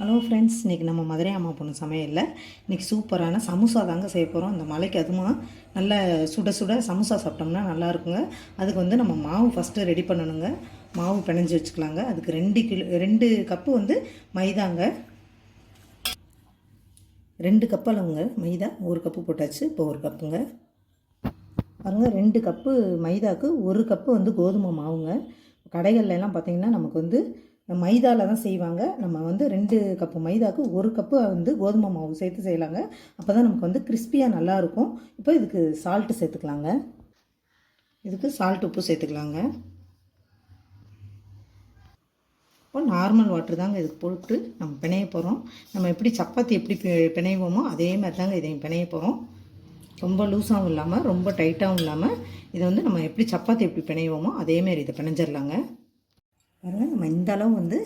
Hello friends இன்றைக்கி நம்ம மதுரை அம்மா பொண்ணு சமையலில் இன்றைக்கி சூப்பரான சமோசா தாங்க செய்ய போகிறோம் அந்த மலைக்கு அதுமா நல்ல சுட சுட சமோசா சாப்பிட்டோம்னா நல்லா இருக்குங்க. அதுக்கு வந்து நம்ம மாவு ஃபஸ்ட்டு ரெடி பண்ணணுங்க. மாவு பிணைஞ்சு வச்சுக்கலாங்க. அதுக்கு ரெண்டு கிலோ ரெண்டு கப்பு வந்து மைதாங்க. ரெண்டு கப் அளவுங்க மைதா ஒரு கப்பு போட்டாச்சு இப்போ ஒரு கப்புங்க. பாருங்கள் ரெண்டு கப்பு மைதாக்கு ஒரு கப்பு வந்து கோதுமை மாவுங்க. கடைகள்லாம் பார்த்திங்கன்னா பார்த்தீங்கன்னா நமக்கு வந்து மைதாவில் தான் செய்வாங்க. நம்ம வந்து ரெண்டு கப்பு மைதாவுக்கு ஒரு கப்பு வந்து கோதுமை மாவு சேர்த்து செய்யலாங்க. அப்போ தான் நமக்கு வந்து கிறிஸ்பியாக நல்லாயிருக்கும் இப்போ இதுக்கு சால்ட்டு சேர்த்துக்கலாங்க. இதுக்கு சால்ட் உப்பு சேர்த்துக்கலாங்க. இப்போ நார்மல் வாட்டர் தாங்க இதுக்கு போட்டு நம்ம பிணைய போகிறோம் நம்ம எப்படி சப்பாத்தி எப்படி பி- பிணைவோமோ அதே மாதிரி தாங்க இதையும் பிணைய போகிறோம் ரொம்ப லூஸாகவும் இல்லாமல் ரொம்ப டைட்டாகவும் இல்லாமல் இதை வந்து நம்ம எப்படி சப்பாத்தி எப்படி பிணைவோமோ அதேமாரி இதை பிணைஞ்சிடலாங்க பாருங்கள் நம்ம இந்த அளவு வந்து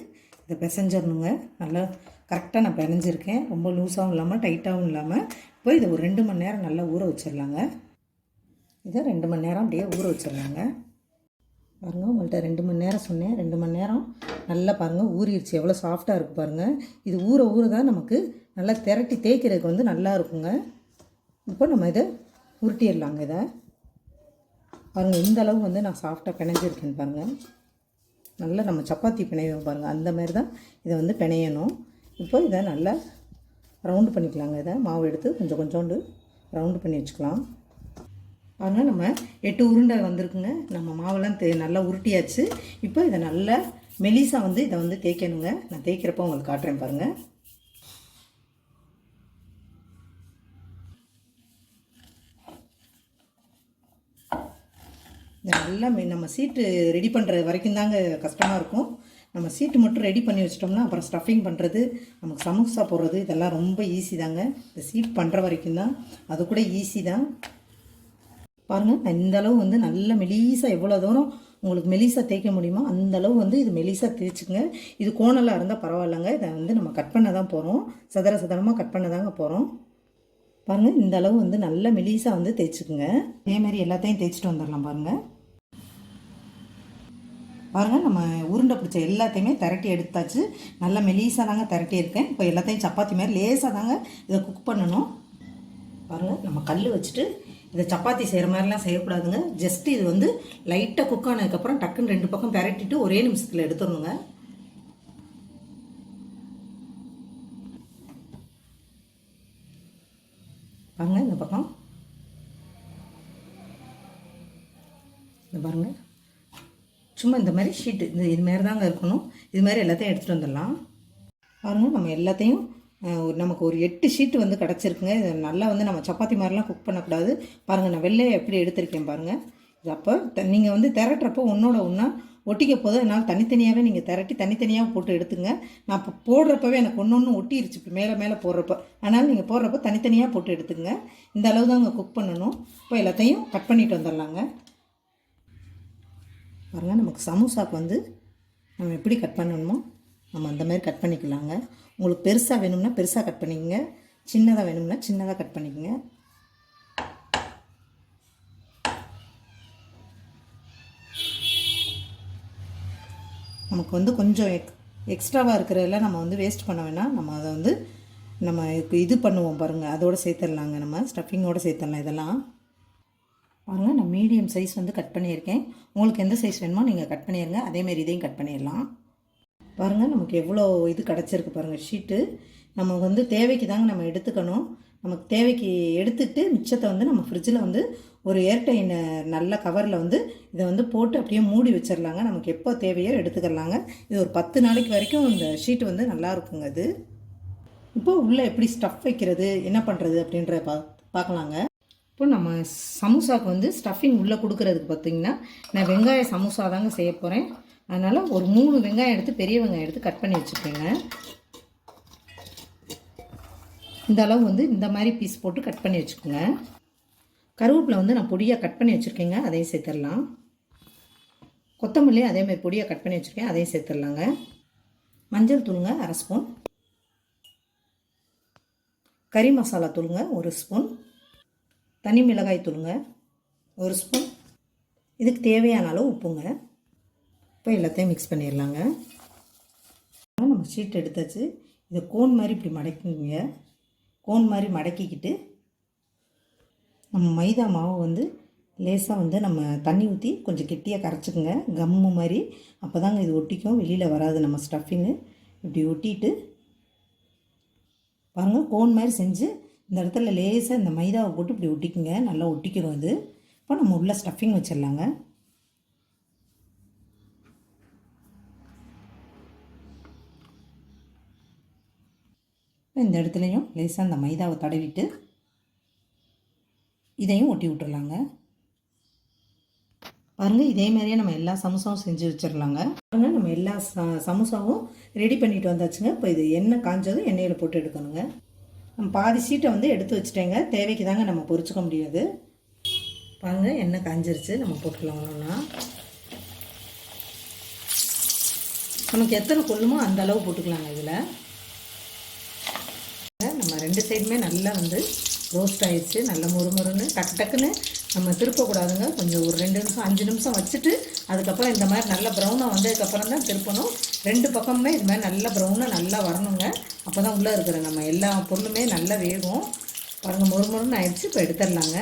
இதை பிசைஞ்சிடணுங்க. நல்லா கரெக்டாக நான் பிணைஞ்சிருக்கேன். ரொம்ப லூஸாகவும் இல்லாமல் டைட்டாகவும் இல்லாமல் இப்போ இதை ஒரு ரெண்டு மணி நேரம் நல்லா ஊற வச்சிடலாங்க. இதை ரெண்டு மணி நேரம் அப்படியே ஊற வச்சிடலாங்க. பாருங்கள் உங்கள்கிட்ட ரெண்டு மணி நேரம் சொன்னேன். ரெண்டு மணி நேரம் நல்லா பாருங்கள் ஊறிடுச்சு. எவ்வளோ சாஃப்டாக இருக்குது பாருங்கள் இது ஊற ஊற தான் நமக்கு நல்லா திரட்டி தேய்க்கிறதுக்கு வந்து நல்லா இருக்குங்க. இப்போ நம்ம இதை உருட்டிடலாங்க இதை. பாருங்கள் இந்த அளவு வந்து நான் சாஃப்டாக பிணைஞ்சிருக்கேன் பாருங்கள் நல்லா நம்ம சப்பாத்தி பிணைவோம் பாருங்கள் அந்த மாதிரி தான் இதை வந்து பிணையணும். இப்போ இதை நல்லா ரவுண்டு பண்ணிக்கலாங்க. இதை மாவு எடுத்து கொஞ்சம் கொஞ்சோண்டு ரவுண்டு பண்ணி வச்சுக்கலாம். பாருங்கள் நம்ம எட்டு உருண்டை வந்திருக்குங்க. நம்ம மாவெல்லாம் தே நல்லா உருட்டியாச்சு. இப்போ இதை நல்லா மெலிசாக வந்து இதை வந்து தேய்க்கணுங்க. நான் தேய்க்கிறப்ப உங்களுக்கு காட்டுறேன் பாருங்கள் இது நல்லா மெ- நம்ம சீட்டு ரெடி பண்ணுற வரைக்கும் தாங்க கஷ்டமாக இருக்கும். நம்ம சீட்டு மட்டும் ரெடி பண்ணி வச்சிட்டோம்னா அப்புறம் ஸ்டஃபிங் பண்ணுறது நமக்கு சமோசா போடுறது இதெல்லாம் ரொம்ப ஈஸி தாங்க. இந்த சீட் பண்ணுற வரைக்கும் தான். அது கூட ஈஸி தான். பாருங்கள் இந்த அளவு வந்து நல்ல மெலீஸாக எவ்வளோ தூரம் உங்களுக்கு மெலிசா தேய்க்க முடியுமோ அந்த அளவு வந்து இது மெலிசாக தேய்ச்சிங்க இது கோணலாக இருந்தால் பரவாயில்லைங்க. இதை வந்து நம்ம கட் பண்ண தான் போகிறோம் சதுர சதுரமாக கட் பண்ண தாங்க போகிறோம் பாருங்கள் இந்த அளவு வந்து நல்ல மெலிசா வந்து தேய்ச்சிக்குங்க. அதேமாரி எல்லாத்தையும் தேய்ச்சிட்டு வந்துடலாம் பாருங்கள் பாருங்கள் நம்ம உருண்டை பிடிச்ச எல்லாத்தையுமே திரட்டி எடுத்தாச்சு. நல்லா மெலிசாக தாங்க திரட்டி இருக்கேன். இப்போ எல்லாத்தையும் சப்பாத்தி மாதிரி லேசாக தாங்க இதை குக் பண்ணணும். பாருங்கள் நம்ம கல் வச்சுட்டு இதை சப்பாத்தி செய்கிற மாதிரிலாம் செய்யக்கூடாதுங்க. ஜஸ்ட் இது வந்து லைட்டாக குக் ஆனதுக்கப்புறம் டக்குன்னு ரெண்டு பக்கம் பெரட்டிட்டு ஒரே நிமிஷத்தில் எடுத்துடணுங்க. பாருங்க இந்த பக்கம். இந்த பாருங்க. சும்மா இந்த மாதிரி ஷீட்டு இந்த இது மாதிரி தாங்க இருக்கணும். இது மாதிரி எல்லாத்தையும் எடுத்துகிட்டு வந்துடலாம். பாருங்கள் நம்ம எல்லாத்தையும் ஒரு- நமக்கு ஒரு எட்டு ஷீட்டு வந்து கிடச்சிருக்குங்க. இது நல்லா வந்து நம்ம சப்பாத்தி மாதிரிலாம் குக் பண்ணக்கூடாது. பாருங்கள் நான் வெள்ளையை எப்படி எடுத்திருக்கேன் பாருங்கள் இது அப்போ நீங்கள் வந்து திரட்டுறப்போ ஒன்றோட ஒன்றா ஒட்டிக்க போது என்னால் தனித்தனியாகவே நீங்கள் திரட்டி தனித்தனியாக போட்டு எடுத்துங்க. நான் இப்போ போடுறப்பவே எனக்கு ஒன்று ஒன்று ஒட்டிருச்சு. இப்போ மேலே மேலே போடுறப்ப. அதனால் நீங்கள் போடுறப்ப தனித்தனியாக போட்டு எடுத்துங்க. இந்த அளவு தான் அங்கே குக் பண்ணணும். இப்போ எல்லாத்தையும் கட் பண்ணிட்டு வந்துடலாங்க. பாருங்கள் நமக்கு சமோசாக்கு வந்து நம்ம எப்படி கட் பண்ணணுமோ நம்ம அந்த மாதிரி கட் பண்ணிக்கலாங்க. உங்களுக்கு பெருசாக வேணும்னா பெருசாக கட் பண்ணிக்கங்க. சின்னதாக வேணும்னா சின்னதாக கட் பண்ணிக்கங்க. நமக்கு வந்து கொஞ்சம் எக் எக்ஸ்ட்ராவாக இருக்கிறதெல்லாம் நம்ம வந்து வேஸ்ட் பண்ண வேணாம். நம்ம அதை வந்து நம்ம இது பண்ணுவோம் பாருங்கள் அதோடு சேர்த்துடலாங்க நம்ம. ஸ்டஃபிங்கோடு சேர்த்துடலாம் இதெல்லாம். பாருங்கள் நான் மீடியம் சைஸ் வந்து கட் பண்ணியிருக்கேன். உங்களுக்கு எந்த சைஸ் வேணுமோ நீங்கள் கட் பண்ணிடுங்க அதேமாரி இதையும் கட் பண்ணிடலாம். பாருங்கள் நமக்கு எவ்வளோ இது கிடச்சிருக்கு பாருங்கள் ஷீட்டு நம்ம வந்து தேவைக்கு தாங்க நம்ம எடுத்துக்கணும். நமக்கு தேவைக்கு எடுத்துட்டு மிச்சத்தை வந்து நம்ம ஃப்ரிட்ஜில் வந்து ஒரு ஏர்டைன் நல்ல கவரில் வந்து இதை வந்து போட்டு அப்படியே மூடி வச்சிடலாங்க நமக்கு எப்போ தேவையோ எடுத்துக்கலாங்க. இது ஒரு பத்து நாளைக்கு வரைக்கும் இந்த ஷீட் வந்து நல்லா இருக்குங்க இது. இப்போ உள்ளே எப்படி ஸ்டஃப் வைக்கிறது என்ன பண்ணுறது அப்படின்ற பா பார்க்கலாங்க. இப்போ நம்ம சமோசாவுக்கு வந்து ஸ்டஃபிங் உள்ளே கொடுக்கறதுக்கு பார்த்தீங்கன்னா நான் வெங்காய சமோசா தாங்க செய்ய போகிறேன் அதனால் ஒரு மூணு வெங்காயம் எடுத்து பெரிய வெங்காயம் எடுத்து கட் பண்ணி வச்சுருக்கேங்க இந்த அளவு வந்து இந்த மாதிரி பீஸ் போட்டு கட் பண்ணி வச்சுக்கோங்க. கருவேப்பிலை வந்து நான் பொடியாக கட் பண்ணி வச்சுருக்கேங்க அதையும் சேர்த்துடலாம். கொத்தமல்லி அதே மாதிரி பொடியாக கட் பண்ணி வச்சுருக்கேன் அதையும் சேர்த்துடலாங்க. மஞ்சள் தூளுங்க அரை ஸ்பூன் கறி மசாலா தூளுங்க ஒரு ஸ்பூன் தனி மிளகாய் தூளுங்க ஒரு ஸ்பூன் இதுக்கு தேவையான அளவு உப்புங்க. இப்போ எல்லாத்தையும் மிக்ஸ் பண்ணிடலாங்க. நம்ம ஷீட் எடுத்தாச்சு. இதை கோன் மாதிரி இப்படி மடக்கிங்க கோன் மாதிரி மடக்கிக்கிட்டு நம்ம மைதா மாவு வந்து லேசாக வந்து நம்ம தண்ணி ஊற்றி கொஞ்சம் கெட்டியாக கரைச்சிக்கோங்க. கம்மு மாதிரி. அப்போ தாங்க இது ஒட்டிக்கும். வெளியில் வராது நம்ம ஸ்டஃபிங்கு இப்படி ஒட்டிட்டு பாருங்கள் கோன் மாதிரி செஞ்சு இந்த இடத்துல லேசாக இந்த மைதாவை போட்டு இப்படி ஒட்டிக்குங்க. நல்லா ஒட்டிக்கிறோம் இது. இப்போ நம்ம உள்ள ஸ்டஃபிங் வச்சிடலாங்க. இந்த இடத்துலையும் லேசாக இந்த மைதாவை தடவிட்டு இதையும் ஒட்டி விட்டுடலாங்க பாருங்கள் இதே மாதிரியே நம்ம எல்லா சமோசாவும் செஞ்சு வச்சிடலாங்க பாருங்கள் நம்ம எல்லா ச சமோசாவும் ரெடி பண்ணிட்டு வந்தாச்சுங்க. இப்போ இது எண்ணெய் காஞ்சதும் எண்ணெயில் போட்டு எடுக்கணுங்க. நம்ம பாதி சீட்டை வந்து எடுத்து வச்சுட்டேங்க. தேவைக்கு தாங்க நம்ம பொறிச்சிக்க முடியாது. பாருங்கள் எண்ணெய் காஞ்சிருச்சு. நம்ம போட்டுக்கலாம் ஒன்றுன்னா நமக்கு எத்தனை கொள்ளுமோ அந்த அளவு போட்டுக்கலாங்க இதில். ரெண்டு சைடுமே நல்லா வந்து ரோஸ்ட் ஆயிடுச்சு. நல்லா முறுமுறுன்னு டக்கு டக்குன்னு நம்ம திருப்பக்கூடாதுங்க. கொஞ்சம் ஒரு ரெண்டு நிமிஷம் அஞ்சு நிமிஷம் வச்சுட்டு அதுக்கப்புறம் இந்த மாதிரி நல்லா ப்ரௌனாக வந்ததுக்கப்புறம் தான் திருப்பணும். ரெண்டு பக்கமுமே இது மாதிரி நல்லா ப்ரௌனாக நல்லா வரணுங்க. அப்போ தான் உள்ளே இருக்கிற நம்ம எல்லா பொருளுமே நல்லா வேகும். பாருங்கள் முறுமுறுன்னு ஆயிடுச்சு. இப்போ எடுத்துடலாங்க.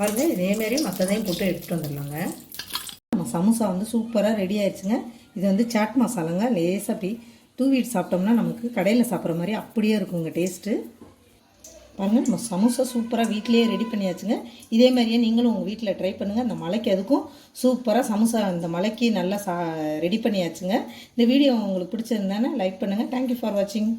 பாருங்கள் இதேமாரி மற்றதையும் போட்டு எடுத்துகிட்டு வந்துடலாங்க. நம்ம சமோசா வந்து சூப்பராக ரெடி ஆயிடுச்சுங்க. இது வந்து சாட் மசாலாங்க லேசாக அப்படி தூவிட்டு சாப்பிட்டோம்னா நமக்கு கடையில் சாப்பிட்ற மாதிரி அப்படியே இருக்குங்க டேஸ்ட்டு பாருங்கள் நம்ம சமோசா சூப்பராக வீட்டிலேயே ரெடி பண்ணியாச்சுங்க. இதே மாதிரியே நீங்களும் உங்கள் வீட்டில் ட்ரை பண்ணுங்கள் அந்த மலைக்கு அதுக்கும் சூப்பராக சமோசா அந்த மலைக்கு நல்லா சா ரெடி பண்ணியாச்சுங்க. இந்த வீடியோ உங்களுக்கு பிடிச்சிருந்தானே லைக் பண்ணுங்கள் தேங்க்யூ ஃபார் வாட்சிங்